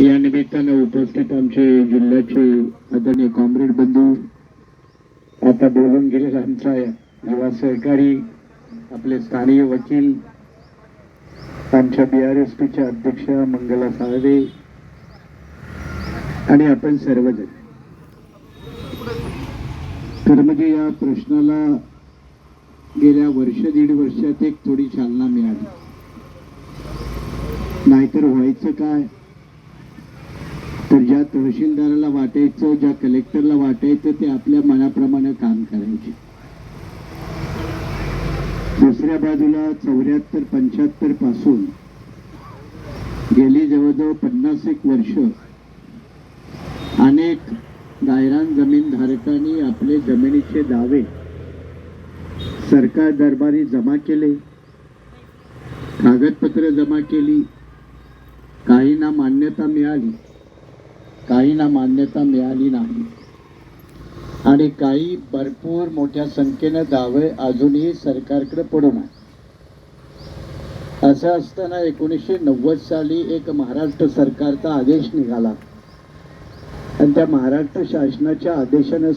या निमित्तानं उपस्थित आमचे जिल्ह्याचे आदरणीय कॉम्रेड बंधू आता बोलून गेलेला आमचा युवा सहकारी आपले स्थानीय वकील आमच्या बी आर एस पीच्या अध्यक्षा मंगला साळवे आणि आपण सर्वजण. तर म्हणजे या प्रश्नाला गेल्या वर्ष दीड वर्षात एक थोडी चालना मिळाली. नाहीतर व्हायचं काय? तर ज्या तहसीलदाराला वाटायचं ज्या कलेक्टरला वाटायचं ते आपल्या मनाप्रमाणे काम करायचे. दुसऱ्या बाजूला चौऱ्याहत्तर पंच्याहत्तरपासून गेली जवळजवळ पन्नास एक वर्ष अनेक गायरान जमीन धारकांनी आपले जमिनीचे दावे सरकार दरबारी जमा केले कागदपत्र जमा केली काहींना मान्यता मिळाली काहींना मान्यता मिळाली नाही. आणि काही भरपूर मोठ्या संख्येनं दावे अजूनही सरकारकडे पडून आहे असं असताना एकोणीसशे नव्वद साली एक महाराष्ट्र सरकारचा आदेश निघाला. आणि त्या महाराष्ट्र शासनाच्या आदेशानं